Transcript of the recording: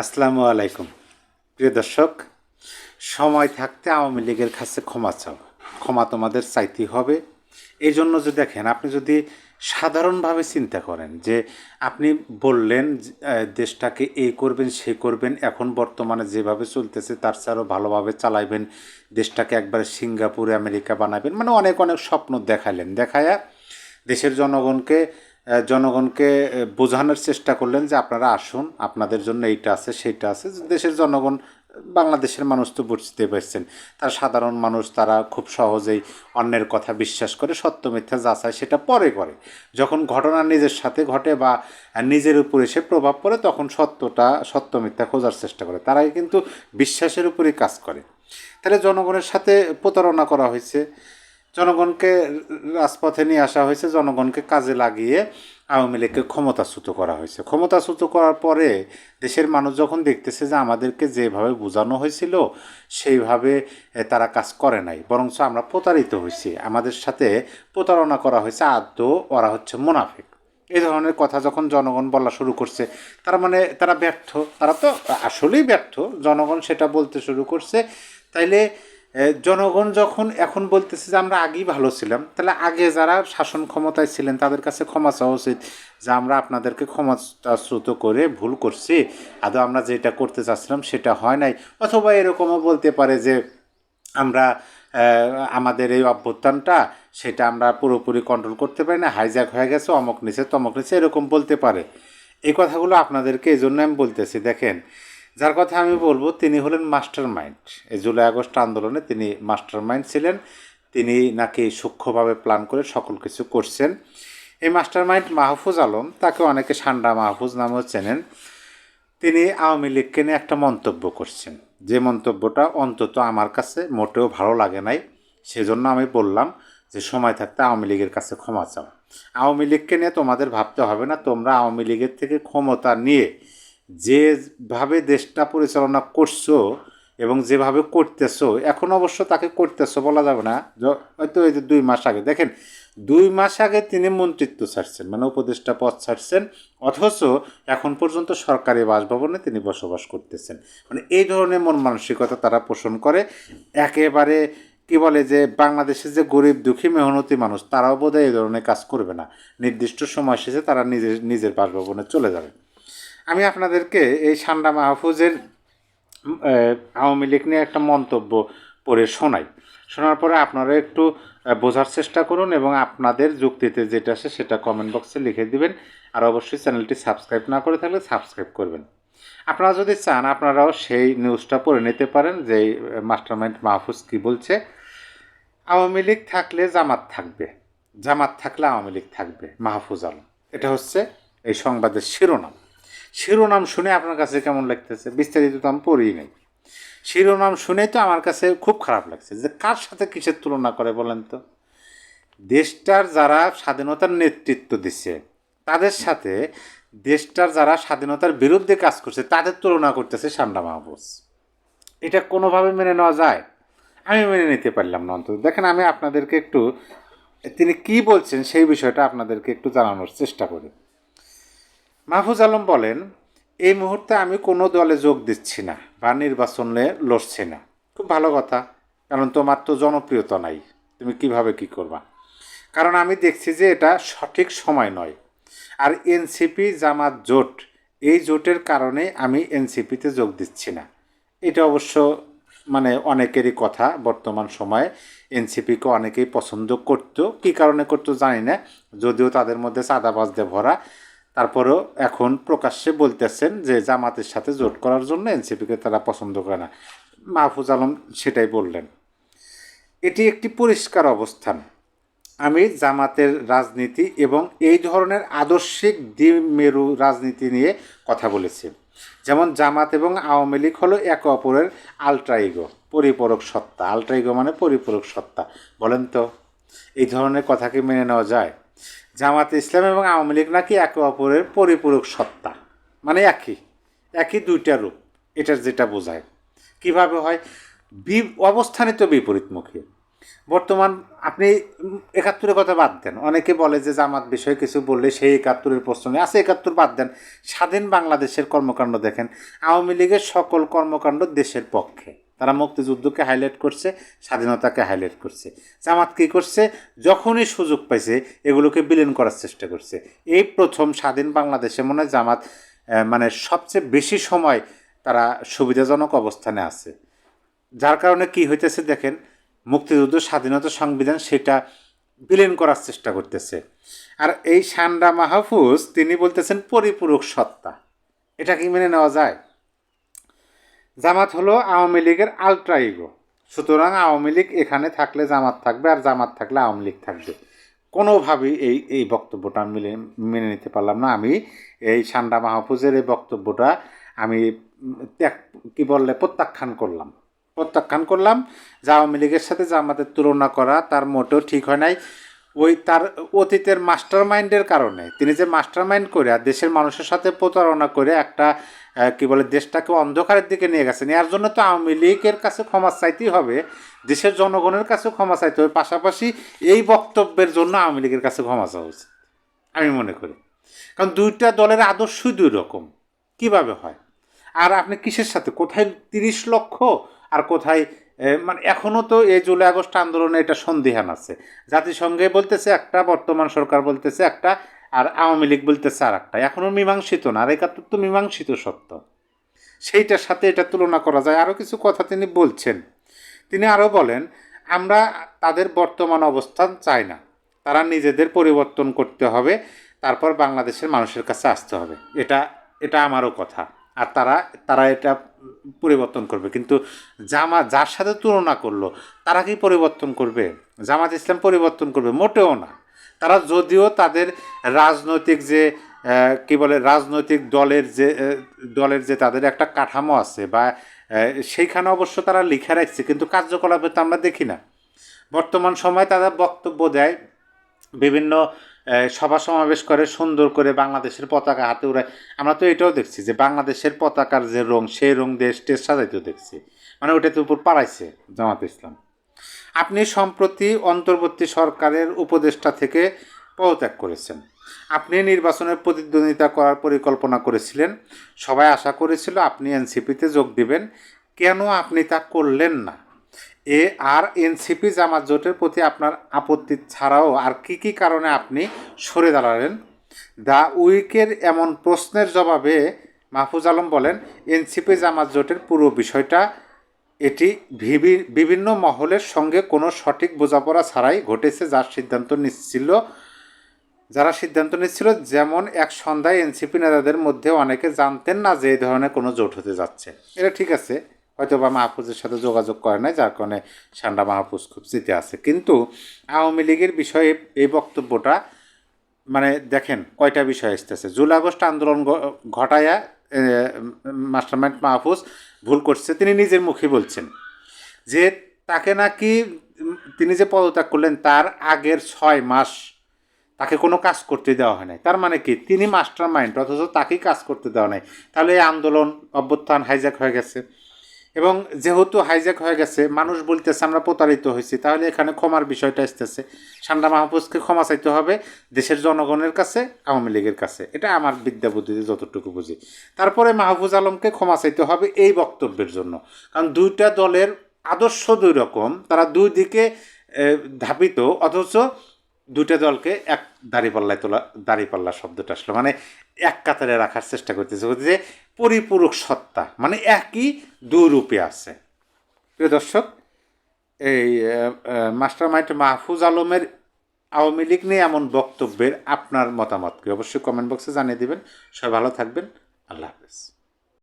আসসালামু আলাইকুম। প্রিয় দর্শক, সময় থাকতে আওয়ামী লীগের কাছে ক্ষমা চাও। ক্ষমা তোমাদের চাইতেই হবে। এই জন্য যে দেখেন, আপনি যদি সাধারণভাবে চিন্তা করেন যে আপনি বললেন দেশটাকে এই করবেন, সে করবেন, এখন বর্তমানে যেভাবে চলতেছে, তার আরও ভালোভাবে চালাইবেন, দেশটাকে একবারে সিঙ্গাপুর, আমেরিকা বানাবেন মানে অনেক অনেক স্বপ্ন দেখাইলেন দেখায়া দেশের জনগণকে জনগণকে বোঝানোর চেষ্টা করলেন যে আপনারা আসুন, আপনাদের জন্য এইটা আছে, সেইটা আছে। দেশের জনগণ, বাংলাদেশের মানুষ তো বুঝতে পারছেন। তার সাধারণ মানুষ, তারা খুব সহজেই অন্যের কথা বিশ্বাস করে, সত্য মিথ্যা যাচাই সেটা পরে করে। যখন ঘটনা নিজের সাথে ঘটে বা নিজের উপর এসে প্রভাব পড়ে, তখন সত্যটা, সত্য মিথ্যা খোঁজার চেষ্টা করে। তারাই কিন্তু বিশ্বাসের উপরেই কাজ করে। তাহলে জনগণের সাথে প্রতারণা করা হয়েছে। জনগণকে রাজপথে নিয়ে আসা হয়েছে, জনগণকে কাজে লাগিয়ে আওয়ামী লীগকে ক্ষমতাচ্যুত করা হয়েছে। ক্ষমতাচ্যুত করার পরে দেশের মানুষ যখন দেখতেছে যে আমাদেরকে যেভাবে বোঝানো হয়েছিল, সেইভাবে তারা কাজ করে নাই। বরঞ্চ আমরা প্রতারিত হয়েছি। আমাদের সাথে প্রতারণা করা হয়েছে আদৌ ওরা হচ্ছে মুনাফিক। এই ধরনের কথা যখন জনগণ বলা শুরু করছে, তার মানে তারা ব্যর্থ। তারা তো আসলেই ব্যর্থ। জনগণ সেটা বলতে শুরু করছে। তাইলে জনগণ যখন এখন বলতেছে যে আমরা আগেই ভালো ছিলাম, তাহলে আগে যারা শাসন ক্ষমতায় ছিলেন তাদের কাছে ক্ষমা চাওয়া উচিত যে আমরা আপনাদেরকে ক্ষমতাচ্যুত করে ভুল করছি। আদৌ আমরা যেটা করতে চাচ্ছিলাম সেটা হয় নাই। অথবা এরকমও বলতে পারে যে আমরা আমাদের এই অভ্যুত্থানটা সেটা আমরা পুরোপুরি কন্ট্রোল করতে পারি না হাইজ্যাক হয়ে গেছে, অমক নিচে তমক নিচে, এরকম বলতে পারে। এই কথাগুলো আপনাদেরকে এই জন্য আমি বলতেছি, দেখেন যার কথা আমি বলব, তিনি হলেন মাস্টার মাইন্ড এই জুলাই আগস্ট আন্দোলনে তিনি মাস্টার মাইন্ড ছিলেন। তিনি নাকি সূক্ষ্মভাবে প্ল্যান করে সকল কিছু করছেন। এই মাস্টার মাইন্ড মাহফুজ আলম, তাকে অনেকে সান্ডা মাহফুজ নামেও চেনেন। তিনি আওয়ামী লীগকে নিয়ে একটা মন্তব্য করছেন। যে মন্তব্যটা অন্তত আমার কাছে মোটেও ভালো লাগে নাই, সেজন্য আমি বললাম যে, সময় থাকতে আওয়ামী লীগের কাছে ক্ষমা চাও। আওয়ামী লীগকে নিয়ে তোমাদের ভাবতে হবে না, তোমরা আওয়ামী লীগের থেকে ক্ষমতা নিয়ে যেভাবে দেশটা পরিচালনা করছ এবং যেভাবে করতেছো, এখন অবশ্য তাকে করতেছো বলা যাবে না। হয়তো এই যে দুই মাস আগে, দেখেন, দুই মাস আগে তিনি মন্ত্রিত্ব ছাড়ছেন মানে উপদেষ্টা পদ ছাড়ছেন, অথচ এখন পর্যন্ত সরকারি বাসভবনে তিনি বসবাস করতেছেন। মানে এই ধরনের মন মানসিকতা তারা পোষণ করে। একেবারে কি বলে যে বাংলাদেশের যে গরিব দুঃখী মেহনতি মানুষ, তারাও বোধহয় এই ধরনের কাজ করবে না। নির্দিষ্ট সময় শেষে তারা নিজের নিজের বাসভবনে চলে যাবে। আমি আপনাদেরকে এই সান্ডা মাহফুজের আওয়ামী লীগ নিয়ে একটা মন্তব্য পড়ে শোনাই। শোনার পরে আপনারা একটু বোঝার চেষ্টা করুন এবং আপনাদের যুক্তিতে যেটা আসে সেটা কমেন্ট বক্সে লিখে দিবেন। আর অবশ্যই চ্যানেলটি সাবস্ক্রাইব না করে থাকলে সাবস্ক্রাইব করবেন। আপনারা যদি চান, আপনারাও সেই নিউজটা পড়ে নিতে পারেন যে মাস্টার মাইন্ড মাহফুজ কী বলছে। আওয়ামী লীগ থাকলে জামাত থাকবে। জামাত থাকলে আওয়ামী লীগ থাকবে, মাহফুজ আলম। এটা হচ্ছে এই সংবাদের শিরোনাম। শিরোনাম শুনে আপনার কাছে কেমন লাগতেছে? বিস্তারিত তো আমি পড়িই নাই। শিরোনাম শুনেই তো আমার কাছে খুব খারাপ লাগছে যে কার সাথে কিসের তুলনা করে বলেন তো? দেশটার যারা স্বাধীনতার নেতৃত্ব দিচ্ছে, তাদের সাথে দেশটার যারা স্বাধীনতার বিরুদ্ধে কাজ করছে, তাদের তুলনা করতেছে সান্ডা মাহবুজ এটা কোনোভাবে মেনে নেওয়া যায়? আমি মেনে নিতে পারলাম না অন্তত। দেখেন, আমি আপনাদেরকে একটু, তিনি কি বলছেন সেই বিষয়টা আপনাদেরকে একটু জানানোর চেষ্টা করি। মাহফুজ আলম বলেন, এই মুহূর্তে আমি কোনো দলে যোগ দিচ্ছি না বা নির্বাচনে লড়ছি না। খুব ভালো কথা, কারণ তোমার তো জনপ্রিয়তা নাই। তুমি কীভাবে কি করবা? কারণ আমি দেখছি যে এটা সঠিক সময় নয়। আর এনসিপি জামাত জোট, এই জোটের কারণে আমি এনসিপিতে যোগ দিচ্ছি না। এটা অবশ্য মানে অনেকেরই কথা, বর্তমান সময়ে এনসিপিকে অনেকেই পছন্দ করতো। কী কারণে করতো জানি না, যদিও তাদের মধ্যে চাঁদাবাজদের ভরা তারপরেও এখন প্রকাশ্যে বলতেছেন যে জামাতের সাথে জোট করার জন্য এনসিপিকে তারা পছন্দ করে না। মাহফুজ আলম সেটাই বললেন। এটি একটি পরিষ্কার অবস্থান। আমি জামাতের রাজনীতি এবং এই ধরনের আদর্শিক দ্বিমেরু রাজনীতি নিয়ে কথা বলেছি। যেমন জামাত এবং আওয়ামী লীগ হলো একে অপরের আলট্রাইগো পরিপূরক সত্তা। আলট্রাইগো মানে পরিপূরক সত্তা, বলেন তো। এই ধরনের কথাকে মেনে নেওয়া যায়। জামাত ইসলাম এবং আওয়ামী লীগ নাকি একে অপরের পরিপূরক সত্তা। মানে একই। একই দুইটা রূপ। এটার যেটা বোঝায়। কীভাবে হয়? বি অবস্থানে তো বিপরীতমুখী। বর্তমান আপনি একাত্তরের কথা বাদ দেন। অনেকে বলে যে জামাত বিষয়ে কিছু বললে সেই একাত্তরের প্রশ্ন আছে একাত্তর বাদ দেন। স্বাধীন বাংলাদেশের কর্মকাণ্ড দেখেন। আওয়ামী লীগের সকল কর্মকাণ্ড দেশের পক্ষে। তারা মুক্তিযুদ্ধকে হাইলাইট করছে, স্বাধীনতাকে হাইলাইট করছে। জামাত কী করছে? যখনই সুযোগ পাইছে, এগুলোকে বিলীন করার চেষ্টা করছে। এই প্রথম স্বাধীন বাংলাদেশে মনে হয় জামাত মানে সবচেয়ে বেশি সময় তারা সুবিধাজনক অবস্থানে আছে। যার কারণে কি হইতেছে দেখেন, মুক্তিযুদ্ধ স্বাধীনতা সংবিধান সেটা বিলীন করার চেষ্টা করতেছে। আর এই সান্ডা মাহফুজ, তিনি বলতেছেন পরিপূরক সত্তা। এটা কি মেনে নেওয়া যায়? জামাত হলো আওয়ামী লীগের আলট্রা ইগো। সুতরাং আওয়ামী লীগ এখানে থাকলে জামাত থাকবে আর জামাত থাকলে আওয়ামী লীগ থাকবে। কোনোভাবেই এই এই বক্তব্যটা মিলে মেনে নিতে পারলাম না। আমি এই সান্ডা মাহফুজের এই বক্তব্যটা আমি ত্যাগ, কী বললে, প্রত্যাখ্যান করলাম। প্রত্যাখ্যান করলাম যে আওয়ামী লীগের সাথে জামাতের তুলনা করা তার মোটেও ঠিক হয় নাই। ওই তার অতীতের মাস্টার মাইন্ডের কারণে। তিনি যে মাস্টার মাইন্ড করে আর দেশের মানুষের সাথে প্রতারণা করে একটা কি বলে, দেশটাকে অন্ধকারের দিকে নিয়ে গেছেন, এর জন্য তো আওয়ামী লীগের কাছে ক্ষমা চাইতেই হবে, দেশের জনগণের কাছে ক্ষমা চাইতে হবে, পাশাপাশি এই বক্তব্যের জন্য আওয়ামী লীগের কাছে ক্ষমা চাওয়া উচিত, আমি মনে করি। কারণ দুইটা দলের আদর্শই দুই রকম, কীভাবে হয়? আর আপনি কিসের সাথে? কোথায় তিরিশ লক্ষ আর কোথায় মানে এখনও তো এই জুলাই আগস্ট আন্দোলনে এটা সন্দিহান আছে। জাতিসংঘে বলতেছে একটা, বর্তমান সরকার বলতেছে একটা, আর আওয়ামী লীগ বলতেছে আর একটা এখনও মীমাংসিত না, আর একাত্তর তো মীমাংসিত সত্য। সেইটার সাথে এটা তুলনা করা যায়। আরও কিছু কথা তিনি বলছেন। তিনি আরও বলেন, আমরা তাদের বর্তমান অবস্থান চাই না। তারা নিজেদের পরিবর্তন করতে হবে, তারপর বাংলাদেশের মানুষের কাছে আসতে হবে। এটা এটা আমারও কথা। আর তারা তারা এটা পরিবর্তন করবে। কিন্তু জামা যার সাথে তুলনা করল, তারা কি পরিবর্তন করবে? জামাত ইসলাম পরিবর্তন করবে? মোটেও না। তারা যদিও তাদের রাজনৈতিক যে কি বলে, রাজনৈতিক দলের যে দলের যে তাদের একটা কাঠামো আছে বা সেইখানে অবশ্য তারা লিখে রাখছে, কিন্তু কার্যকলাপে তো আমরা দেখি না। বর্তমান সময়ে তারা বক্তব্য দেয় বিভিন্ন সভা সমাবেশ করে সুন্দর করে বাংলাদেশের পতাকা হাতে উড়ায়। আমরা তো এটাও দেখছি যে বাংলাদেশের পতাকার যে রং, সেই রং দিয়ে স্টেজ সাজাইতেও দেখছি। মানে ওটাতে উপর পাড়াইছে জামাত ইসলাম। আপনি সম্প্রতি অন্তর্বর্তী সরকারের উপদেষ্টা থেকে পদত্যাগ করেছেন। আপনি নির্বাচনের প্রতিদ্বন্দ্বিতা করার পরিকল্পনা করেছিলেন। সবাই আশা করেছিল আপনি এনসিপিতে যোগ দিবেন। কেন আপনি তা করলেন না? এ আর এনসিপি জামাত জোটের প্রতি আপনার আপত্তি ছাড়াও আর কি কি কারণে আপনি সরে দাঁড়ালেন? দ্য উইকের এমন প্রশ্নের জবাবে মাহফুজ আলম বলেন এনসিপি জামাত জোটের পুরো বিষয়টা এটি বিভি- বিভিন্ন মহলের সঙ্গে কোনো সঠিক বোঝাপড়া ছাড়াই ঘটেছে যার সিদ্ধান্ত নিচ্ছিল। যারা সিদ্ধান্ত নিচ্ছিল, যেমন এক সন্ধ্যায় এনসিপি নেতাদের মধ্যে অনেকে জানতেন না যে এই ধরনের কোনো জোট হতে যাচ্ছে। এটা ঠিক আছে। হয়তো বা মাহফুজের সাথে যোগাযোগ করে নাই, যার কারণে সান্ডা মাহফুজ খুব জিতে আছে। কিন্তু আওয়ামী লীগের বিষয়ে এই বক্তব্যটা মানে দেখেন কয়টা বিষয় আসতেছে। জুলাই আগস্ট আন্দোলন ঘটায়া মাস্টারমাইন্ড মাহফুজ ভুল করছে, তিনি নিজের মুখে বলছেন যে তাকে নাকি তিনি যে পদত্যাগ করলেন তার আগের ছয় মাস তাকে কোনো কাজ করতে দেওয়া হয় নাই। তার মানে কি? তিনি মাস্টার মাইন্ড অথচ তাকেই কাজ করতে দেওয়া নাই। তাহলে এই আন্দোলন অভ্যুত্থান হাইজ্যাক হয়ে গেছে। এবং যেহেতু হাইজ্যাক হয়ে গেছে, মানুষ বলতেছে আমরা প্রতারিত হয়েছি, তাহলে এখানে ক্ষমার বিষয়টা আসতেছে। সান্ডা মাহফুজকে ক্ষমা চাইতে হবে দেশের জনগণের কাছে, আওয়ামী লীগের কাছে। এটা আমার বিদ্যা বুদ্ধিতে যতটুকু বুঝি। তারপরে মাহফুজ আলমকে ক্ষমা চাইতে হবে এই বক্তব্যের জন্য। কারণ দুইটা দলের আদর্শ দুই রকম, তারা দুই দিকে ধাপিত, অথচ দুইটা দলকে এক দাঁড়িপাল্লায় তোলা, দাঁড়িপাল্লা শব্দটা আসলো। মানে এক কাতারে রাখার চেষ্টা করতেছে যে পরিপূরক সত্তা মানে একই দুই রূপে আছে। প্রিয় দর্শক, এই মাস্টার মাইন্ড মাহফুজ আলমের আওয়ামী লীগ নিয়ে এমন বক্তব্যের আপনার মতামত কি? অবশ্যই কমেন্ট বক্সে জানিয়ে দেবেন। সবাই ভালো থাকবেন। আল্লাহ হাফেজ।